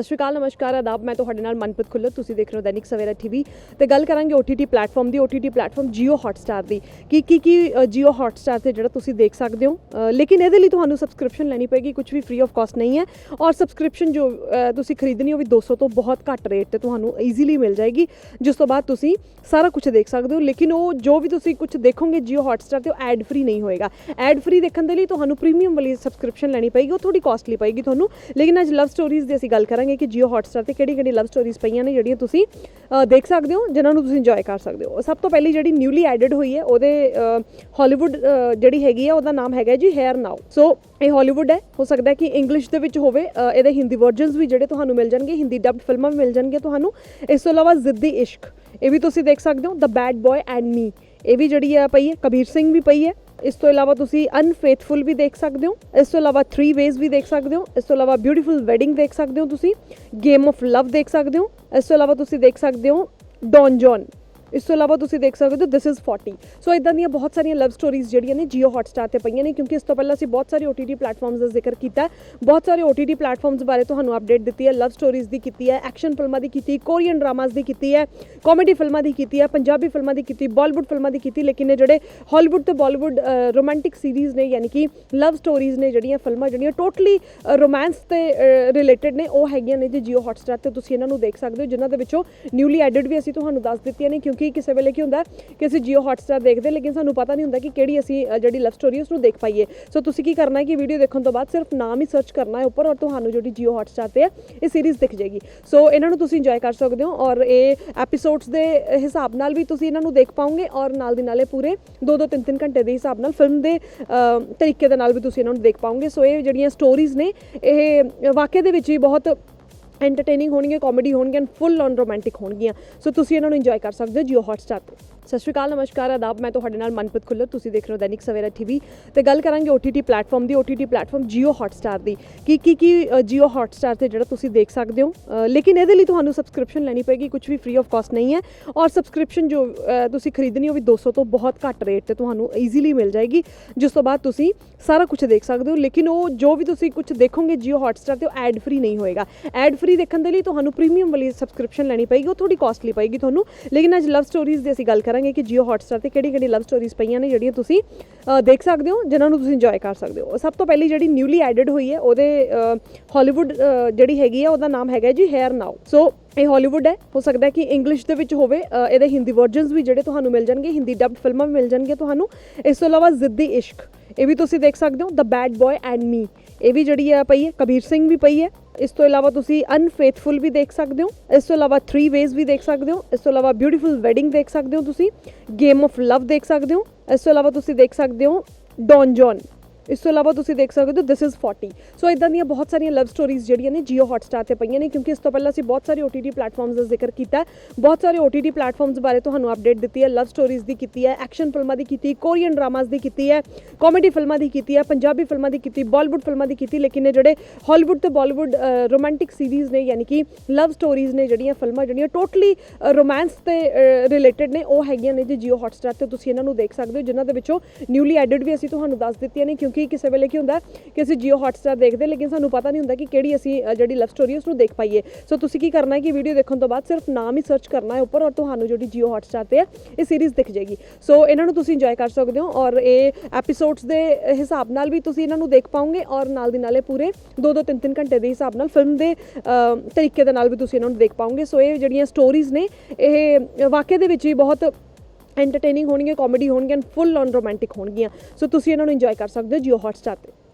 ਸਤਿ ਸ਼੍ਰੀ ਅਕਾਲ ਨਮਸਕਾਰ ਆਦਾਬ। ਮੈਂ ਤੁਹਾਡੇ ਨਾਲ ਮਨਪ੍ਰੀਤ ਖੁੱਲਰ ਤੁਸੀਂ ਦੇਖ ਰਹੇ ਹੋ ਦੈਨਿਕ ਸਵੇਰਾ ਟੀਵੀ ਤੇ ਗੱਲ ਕਰਾਂਗੇ OTT ਪਲੇਟਫਾਰਮ ਦੀ OTT ਪਲੇਟਫਾਰਮ Jio Hotstar ਦੀ। ਕੀ ਕੀ ਕੀ ਅ, Jio Hotstar ਤੇ ਜਿਹੜਾ ਤੁਸੀਂ ਦੇਖ ਸਕਦੇ ਹੋ। ਲੇਕਿਨ ਇਹਦੇ ਲਈ ਤੁਹਾਨੂੰ ਸਬਸਕ੍ਰਿਪਸ਼ਨ ਲੈਣੀ ਪਏਗੀ ਕੁਝ ਵੀ ਫ੍ਰੀ ਆਫ ਕਾਸਟ ਨਹੀਂ ਹੈ। ਔਰ ਸਬਸਕ੍ਰਿਪਸ਼ਨ ਜੋ ਤੁਸੀਂ ਖਰੀਦਣੀ ਉਹ ਵੀ 200 ਤੋਂ ਬਹੁਤ ਘੱਟ ਰੇਟ ਤੇ ਤੁਹਾਨੂੰ ਈਜ਼ੀਲੀ ਮਿਲ ਜਾਏਗੀ। ਜਿਸ ਤੋਂ ਬਾਅਦ ਤੁਸੀਂ ਸਾਰਾ ਕੁਝ ਦੇਖ ਸਕਦੇ ਹੋ। ਲੇਕਿਨ ਉਹ ਜੋ ਵੀ ਤੁਸੀਂ ਕੁਝ ਦੇਖੋਗੇ Jio Hotstar ਤੇ ਉਹ ਐਡ ਫ੍ਰੀ ਨਹੀਂ ਹੋਏਗਾ। ਐਡ ਫ੍ਰੀ ਦੇਖਣ ਦੇ ਲਈ ਤੁਹਾਨੂੰ ਪ੍ਰੀਮੀਅਮ ਵਾਲੀ ਸਬਸਕ੍ਰਿਪਸ਼ਨ ਲੈਣੀ ਪਏਗੀ ਉਹ ਥੋੜੀ ਕਾਸਟਲੀ ਪਏਗੀ ਤੁਹਾਨੂੰ। ਲੇਕਿਨ ਅੱਜ ਲਵ ਸਟੋਰੀਜ਼ ਦੀ ਅਸੀਂ ਗੱਲ ਕਰਾਂਗੇ ਕਿ Jio Hotstar ਤੇ ਕਿਹੜੀ ਕਿਹੜੀ ਲਵ ਸਟੋਰੀਜ਼ ਪਈਆਂ ਨੇ ਜਿਹੜੀਆਂ ਤੁਸੀਂ ਦੇਖ ਸਕਦੇ ਹੋ, ਜਿਨ੍ਹਾਂ ਨੂੰ ਤੁਸੀਂ ਇੰਜੋਏ ਕਰ ਸਕਦੇ ਹੋ। ਸਭ ਤੋਂ ਪਹਿਲੀ ਜਿਹੜੀ ਨਿਊਲੀ ਐਡਡ ਹੋਈ ਹੈ, ਉਹਦੇ ਹਾਲੀਵੁੱਡ ਜਿਹੜੀ ਹੈਗੀ ਹੈ ਉਹਦਾ ਨਾਮ ਹੈਗਾ ਜੀ ਹੇਅਰ ਨਾਓ ਸੋ ਇਹ ਹਾਲੀਵੁੱਡ ਹੈ। ਹੋ ਸਕਦਾ ਹੈ ਕਿ ਇੰਗਲਿਸ਼ ਦੇ ਵਿੱਚ ਹੋਵੇ ਇਹਦੇ ਹਿੰਦੀ ਵਰਜਨਸ ਵੀ ਜਿਹੜੇ ਤੁਹਾਨੂੰ ਮਿਲ ਜਾਣਗੇ ਹਿੰਦੀ ਡਬਡ ਫਿਲਮਾਂ ਵੀ ਮਿਲ ਜਾਣਗੀਆਂ ਤੁਹਾਨੂੰ। ਇਸ ਤੋਂ ਇਲਾਵਾ ਜ਼ਿੱਦੀ ਇਸ਼ਕ ਇਹ ਵੀ ਤੁਸੀਂ ਦੇਖ ਸਕਦੇ ਹੋ the bad boy and me ਇਹ ਵੀ ਜਿਹੜੀ ਆ ਪਈ ਹੈ ਕਬੀਰ ਸਿੰਘ ਵੀ ਪਈ ਹੈ। ਇਸ ਤੋਂ ਇਲਾਵਾ ਤੁਸੀਂ ਅਨਫੇਥਫੁਲ ਵੀ ਦੇਖ ਸਕਦੇ ਹੋ, ਇਸ ਤੋਂ ਇਲਾਵਾ 3 ਵੇਜ਼ ਵੀ ਦੇਖ ਸਕਦੇ ਹੋ, ਇਸ ਤੋਂ ਇਲਾਵਾ ਬਿਊਟੀਫੁਲ ਵੈਡਿੰਗ ਦੇਖ ਸਕਦੇ ਹੋ ਤੁਸੀਂ ਗੇਮ ਆਫ ਲਵ ਦੇਖ ਸਕਦੇ ਹੋ, ਇਸ ਤੋਂ ਇਲਾਵਾ ਤੁਸੀਂ ਦੇਖ ਸਕਦੇ ਹੋ ਡੌਨ ਜੌਨ ਇਸ ਤੋਂ ਇਲਾਵਾ ਤੁਸੀਂ ਦੇਖ ਸਕਦੇ ਹੋ ਦਿਸ ਇਜ਼ 40 ਸੋ ਇਦਾਂ ਦੀਆਂ ਬਹੁਤ ਸਾਰੀਆਂ ਲਵ ਸਟੋਰੀਜ਼ ਜਿਹੜੀਆਂ ਨੇ ਜੀਓ Hotstar ਤੇ ਪਈਆਂ ਨੇ, ਕਿਉਂਕਿ ਇਸ ਤੋਂ ਪਹਿਲਾਂ ਅਸੀਂ ਬਹੁਤ ਸਾਰੇ OTT ਪਲੇਟਫਾਰਮਸ ਦਾ ਜ਼ਿਕਰ ਕੀਤਾ ਬਹੁਤ ਸਾਰੇ OTT ਪਲੇਟਫਾਰਮਸ ਬਾਰੇ ਤੁਹਾਨੂੰ ਅਪਡੇਟ ਦਿੱਤੀ ਹੈ ਲਵ ਸਟੋਰੀਜ਼ ਦੀ ਕੀਤੀ ਹੈ ਐਕਸ਼ਨ ਫਿਲਮਾਂ ਦੀ ਕੀਤੀ ਕੋਰੀਅਨ ਡਰਾਮਾਸ ਦੀ ਕੀਤੀ ਹੈ ਕਾਮੇਡੀ ਫਿਲਮਾਂ ਦੀ ਕੀਤੀ ਹੈ, ਪੰਜਾਬੀ ਫਿਲਮਾਂ ਦੀ ਕੀਤੀ ਬਾਲੀਵੁੱਡ ਫਿਲਮਾਂ ਦੀ ਕੀਤੀ, ਲੇਕਿਨ ਇਹ ਜਿਹੜੇ ਹਾਲੀਵੁੱਡ ਤੇ ਬਾਲੀਵੁੱਡ ਰੋਮਾਂਟਿਕ ਸੀਰੀਜ਼ ਨੇ, ਯਾਨੀ ਕਿ ਲਵ ਸਟੋਰੀਜ਼ ਨੇ ਜਿਹੜੀਆਂ ਫਿਲਮਾਂ ਜਿਹੜੀਆਂ ਟੋਟਲੀ ਰੋਮਾਂਸ ਤੇ ਰਿਲੇਟਡ ਨੇ, ਉਹ ਹੈਗੀਆਂ ਨੇ ਜੀ ਜੀਓ Hotstar ਤੇ। ਤੁਸੀਂ ਇਹਨਾਂ ਨੂੰ ਦੇਖ ਸਕਦੇ ਹੋ, ਜਿਨ੍ਹਾਂ ਦੇ ਵਿੱਚੋਂ ਨਿਊਲੀ ਐਡਿਡ ਵੀ ਅਸੀਂ ਤੁਹਾਨੂੰ ਦੱਸ ਦਿੱਤੀਆਂ ਨੇ, ਕਿਉਂਕਿ ਕਿਸੇ ਵੇਲੇ ਕੀ ਹੁੰਦਾ ਕਿ ਅਸੀਂ ਜੀਓ Hotstar ਦੇਖਦੇ ਲੇਕਿਨ ਸਾਨੂੰ ਪਤਾ ਨਹੀਂ ਹੁੰਦਾ ਕਿ ਕਿਹੜੀ ਅਸੀਂ ਜਿਹੜੀ ਲਵ ਸਟੋਰੀ ਉਸ ਨੂੰ ਦੇਖ ਪਾਈਏ। ਸੋ ਤੁਸੀਂ ਕੀ ਕਰਨਾ ਹੈ ਕਿ ਵੀਡੀਓ ਦੇਖਣ ਤੋਂ ਬਾਅਦ ਸਿਰਫ ਨਾਮ ਹੀ ਸਰਚ ਕਰਨਾ ਹੈ ਉੱਪਰ ਔਰ ਤੁਹਾਨੂੰ ਜਿਹੜੀ ਜੀਓ Hotstar ਤੇ ਹੈ, ਇਹ ਸੀਰੀਜ਼ ਦਿਖ ਜਾਏਗੀ। ਸੋ ਇਹਨਾਂ ਨੂੰ ਤੁਸੀਂ ਇੰਜੋਏ ਕਰ ਸਕਦੇ ਹੋ ਔਰ ਇਹ ਐਪੀਸੋਡਸ ਦੇ ਹਿਸਾਬ ਨਾਲ ਵੀ ਤੁਸੀਂ ਇਹਨਾਂ ਨੂੰ ਦੇਖ ਪਾਓਗੇ ਔਰ ਨਾਲ ਦੀ ਨਾਲੇ ਪੂਰੇ 2-2 3-3 ਘੰਟੇ ਦੇ ਹਿਸਾਬ ਨਾਲ ਫਿਲਮ ਦੇ ਤਰੀਕੇ ਦੇ ਨਾਲ ਵੀ ਤੁਸੀਂ ਇਹਨਾਂ ਨੂੰ ਦੇਖ ਪਾਓਗੇ। ਸੋ ਇਹ ਜਿਹੜੀਆਂ ਸਟੋਰੀਜ਼ ਨੇ, ਇਹ ਵਾਕਿਆ ਦੇ ਵਿੱਚ ਵੀ ਬਹੁਤ ਐਂਟਰਟੇਨਿੰਗ ਹੋਣਗੀਆਂ ਕਾਮੇਡੀ ਹੋਣਗੀਆਂ ਐਂਡ ਫੁੱਲ ਔਨ ਰੋਮਾਂਟਿਕ ਹੋਣਗੀਆਂ। ਸੋ ਤੁਸੀਂ ਇਹਨਾਂ ਨੂੰ ਇੰਜੋਏ ਕਰ ਸਕਦੇ ਹੋ, ਜੀਓ Hotstar ਤੇ। ਸਤਿ ਸ਼੍ਰੀ ਅਕਾਲ ਨਮਸਕਾਰ ਆਦਾਬ। ਮੈਂ ਤੁਹਾਡੇ ਨਾਲ ਮਨਪ੍ਰੀਤ ਖੁੱਲਰ ਤੁਸੀਂ ਦੇਖ ਰਹੇ ਹੋ ਦੈਨਿਕ ਸਵੇਰਾ ਟੀਵੀ। ਤੇ ਗੱਲ ਕਰਾਂਗੇ OTT ਪਲੇਟਫਾਰਮ ਦੀ OTT ਪਲੇਟਫਾਰਮ Jio Hotstar ਦੀ। ਕੀ ਕੀ ਕੀ ਅ, Jio Hotstar ਤੇ ਜਿਹੜਾ ਤੁਸੀਂ ਦੇਖ ਸਕਦੇ ਹੋ ਅ, ਲੇਕਿਨ ਇਹਦੇ ਲਈ ਤੁਹਾਨੂੰ ਸਬਸਕ੍ਰਿਪਸ਼ਨ ਲੈਣੀ ਪਏਗੀ ਕੁਝ ਵੀ ਫ੍ਰੀ ਆਫ ਕਾਸਟ ਨਹੀਂ ਹੈ। ਔਰ ਸਬਸਕ੍ਰਿਪਸ਼ਨ ਜੋ ਅ, ਤੁਸੀਂ ਖਰੀਦਣੀ ਉਹ ਵੀ 200 ਤੋਂ ਬਹੁਤ ਘੱਟ ਰੇਟ ਤੇ ਤੁਹਾਨੂੰ ਈਜ਼ੀਲੀ ਮਿਲ ਜਾਏਗੀ ਜਿਸ ਤੋਂ ਬਾਅਦ ਤੁਸੀਂ ਸਾਰਾ ਕੁਝ ਦੇਖ ਸਕਦੇ ਹੋ। ਲੇਕਿਨ ਉਹ ਜੋ ਵੀ ਤੁਸੀਂ ਕੁਝ ਦੇਖੋਗੇ Jio Hotstar ਤੇ ਉਹ ਐਡ ਫ੍ਰੀ ਨਹੀਂ ਹੋਏਗਾ। ਐਡ ਫ੍ਰੀ ਦੇਖਣ ਦੇ ਲਈ ਤੁਹਾਨੂੰ ਪ੍ਰੀਮੀਅਮ ਵਾਲੀ ਸਬਸਕ੍ਰਿਪਸ਼ਨ ਲੈਣੀ ਪਏਗੀ ਉਹ ਥੋੜੀ ਕਾਸਟਲੀ ਪਏਗੀ ਤੁਹਾਨੂੰ। ਲੇਕਿਨ ਅੱਜ ਲਵ ਸਟੋਰੀਜ਼ ਦੀ ਅਸੀਂ ਗੱਲ ਕਰਾਂਗੇ ਕਿ Jio Hotstar ਤੇ ਕਿਹੜੀ ਕਿਹੜੀ ਲਵ ਸਟੋਰੀਜ਼ ਪਈਆਂ ਨੇ, ਜਿਹੜੀਆਂ ਤੁਸੀਂ ਦੇਖ ਸਕਦੇ ਹੋ, ਜਿਨ੍ਹਾਂ ਨੂੰ ਤੁਸੀਂ ਇੰਜੋਏ ਕਰ ਸਕਦੇ ਹੋ। ਸਭ ਤੋਂ ਪਹਿਲੀ ਜਿਹੜੀ ਨਿਊਲੀ ਐਡਡ ਹੋਈ ਹੈ, ਉਹਦੇ ਹਾਲੀਵੁੱਡ ਜਿਹੜੀ ਹੈਗੀ ਆ, ਉਹਦਾ ਨਾਮ ਹੈਗਾ ਜੀ ਹੇਅਰ ਨਾਓ ਸੋ ਇਹ ਹਾਲੀਵੁੱਡ ਹੈ। ਹੋ ਸਕਦਾ ਹੈ ਕਿ ਇੰਗਲਿਸ਼ ਦੇ ਵਿੱਚ ਹੋਵੇ ਇਹਦੇ ਹਿੰਦੀ ਵਰਜਨਸ ਵੀ ਜਿਹੜੇ ਤੁਹਾਨੂੰ ਮਿਲ ਜਾਣਗੇ ਹਿੰਦੀ ਡਬਡ ਫਿਲਮਾਂ ਵੀ ਮਿਲ ਜਾਣਗੀਆਂ ਤੁਹਾਨੂੰ। ਇਸ ਤੋਂ ਇਲਾਵਾ ਜ਼ਿੱਦੀ ਇਸ਼ਕ ਇਹ ਵੀ ਤੁਸੀਂ ਦੇਖ ਸਕਦੇ ਹੋ the bad boy and me ਇਹ ਵੀ ਜਿਹੜੀ ਆ ਪਈ ਹੈ, ਕਬੀਰ ਸਿੰਘ ਵੀ ਪਈ ਹੈ। ਇਸ ਤੋਂ ਇਲਾਵਾ ਤੁਸੀਂ ਅਨਫੇਥਫੁਲ ਵੀ ਦੇਖ ਸਕਦੇ ਹੋ, ਇਸ ਤੋਂ ਇਲਾਵਾ 3 ਵੇਜ਼ ਵੀ ਦੇਖ ਸਕਦੇ ਹੋ, ਇਸ ਤੋਂ ਇਲਾਵਾ ਬਿਊਟੀਫੁਲ ਵੈਡਿੰਗ ਦੇਖ ਸਕਦੇ ਹੋ ਤੁਸੀਂ ਗੇਮ ਆਫ ਲਵ ਦੇਖ ਸਕਦੇ ਹੋ, ਇਸ ਤੋਂ ਇਲਾਵਾ ਤੁਸੀਂ ਦੇਖ ਸਕਦੇ ਹੋ ਡੌਨ ਜੌਨ ਇਸ ਤੋਂ ਇਲਾਵਾ ਤੁਸੀਂ ਦੇਖ ਸਕਦੇ ਹੋ ਦਿਸ ਇਜ਼ 40 ਸੋ ਇਦਾਂ ਦੀਆਂ ਬਹੁਤ ਸਾਰੀਆਂ ਲਵ ਸਟੋਰੀਜ਼ ਜਿਹੜੀਆਂ ਨੇ ਜੀਓ Hotstar ਤੇ ਪਈਆਂ ਨੇ, ਕਿਉਂਕਿ ਇਸ ਤੋਂ ਪਹਿਲਾਂ ਅਸੀਂ ਬਹੁਤ ਸਾਰੇ OTT ਪਲੇਟਫਾਰਮਸ ਦਾ ਜ਼ਿਕਰ ਕੀਤਾ ਬਹੁਤ ਸਾਰੇ OTT ਪਲੇਟਫਾਰਮਸ ਬਾਰੇ ਤੁਹਾਨੂੰ ਅਪਡੇਟ ਦਿੱਤੀ ਹੈ ਲਵ ਸਟੋਰੀਜ਼ ਦੀ ਕੀਤੀ ਹੈ ਐਕਸ਼ਨ ਫਿਲਮਾਂ ਦੀ ਕੀਤੀ ਕੋਰੀਅਨ ਡਰਾਮਾਸ ਦੀ ਕੀਤੀ ਹੈ ਕਾਮੇਡੀ ਫਿਲਮਾਂ ਦੀ ਕੀਤੀ ਹੈ, ਪੰਜਾਬੀ ਫਿਲਮਾਂ ਦੀ ਕੀਤੀ ਬਾਲੀਵੁੱਡ ਫਿਲਮਾਂ ਦੀ ਕੀਤੀ, ਲੇਕਿਨ ਇਹ ਜਿਹੜੇ ਹਾਲੀਵੁੱਡ ਤੇ ਬਾਲੀਵੁੱਡ ਰੋਮਾਂਟਿਕ ਸੀਰੀਜ਼ ਨੇ, ਯਾਨੀ ਕਿ ਲਵ ਸਟੋਰੀਜ਼ ਨੇ ਜਿਹੜੀਆਂ ਫਿਲਮਾਂ ਜਿਹੜੀਆਂ ਟੋਟਲੀ ਰੋਮਾਂਸ ਤੇ ਰਿਲੇਟਡ ਨੇ, ਉਹ ਹੈਗੀਆਂ ਨੇ ਜੀ ਜੀਓ Hotstar ਤੇ। ਤੁਸੀਂ ਇਹਨਾਂ ਨੂੰ ਦੇਖ ਸਕਦੇ ਹੋ, ਜਿਨ੍ਹਾਂ ਦੇ ਵਿੱਚੋਂ ਨਿਊਲੀ ਐਡਿਡ ਵੀ ਅਸੀਂ ਤੁਹਾਨੂੰ ਦੱਸ ਦਿੱਤੀਆਂ ਨੇ, ਕਿਉਂਕਿ ਕਿਉਂਕਿ ਕਿਸੇ ਵੇਲੇ ਕੀ ਹੁੰਦਾ ਕਿ ਅਸੀਂ ਜੀਓ Hotstar ਦੇਖਦੇ, ਲੇਕਿਨ ਸਾਨੂੰ ਪਤਾ ਨਹੀਂ ਹੁੰਦਾ ਕਿ ਕਿਹੜੀ ਅਸੀਂ ਜਿਹੜੀ ਲਵ ਸਟੋਰੀ ਉਸ ਨੂੰ ਦੇਖ ਪਾਈਏ। ਸੋ ਤੁਸੀਂ ਕੀ ਕਰਨਾ ਹੈ ਕਿ ਵੀਡੀਓ ਦੇਖਣ ਤੋਂ ਬਾਅਦ ਸਿਰਫ ਨਾਮ ਹੀ ਸਰਚ ਕਰਨਾ ਹੈ ਉੱਪਰ ਔਰ ਤੁਹਾਨੂੰ ਜਿਹੜੀ ਜੀਓ Hotstar ਤੇ ਹੈ, ਇਹ ਸੀਰੀਜ਼ ਦਿਖ ਜਾਏਗੀ। ਸੋ ਇਹਨਾਂ ਨੂੰ ਤੁਸੀਂ ਇੰਜੋਏ ਕਰ ਸਕਦੇ ਹੋ ਔਰ ਇਹ ਐਪੀਸੋਡਸ ਦੇ ਹਿਸਾਬ ਨਾਲ ਵੀ ਤੁਸੀਂ ਇਹਨਾਂ ਨੂੰ ਦੇਖ ਪਾਓਗੇ ਔਰ ਨਾਲ ਦੀ ਨਾਲੇ ਪੂਰੇ 2-2 3-3 ਘੰਟੇ ਦੇ ਹਿਸਾਬ ਨਾਲ ਫਿਲਮ ਦੇ ਤਰੀਕੇ ਦੇ ਨਾਲ ਵੀ ਤੁਸੀਂ ਇਹਨਾਂ ਨੂੰ ਦੇਖ ਪਾਓਗੇ। ਸੋ ਇਹ ਜਿਹੜੀਆਂ ਸਟੋਰੀਜ਼ ਨੇ, ਇਹ ਵਾਕਿਆ ਦੇ ਵਿੱਚ ਹੀ ਬਹੁਤ ਐਂਟਰਟੇਨਿੰਗ ਹੋਣਗੀਆਂ ਕਾਮੇਡੀ ਹੋਣਗੀਆਂ ਐਂਡ ਫੁੱਲ ਔਨ ਰੋਮਾਂਟਿਕ ਹੋਣਗੀਆਂ। ਸੋ ਤੁਸੀਂ ਇਹਨਾਂ ਨੂੰ ਇੰਜੋਏ ਕਰ ਸਕਦੇ ਹੋ, ਜੀਓ Hotstar ਤੇ।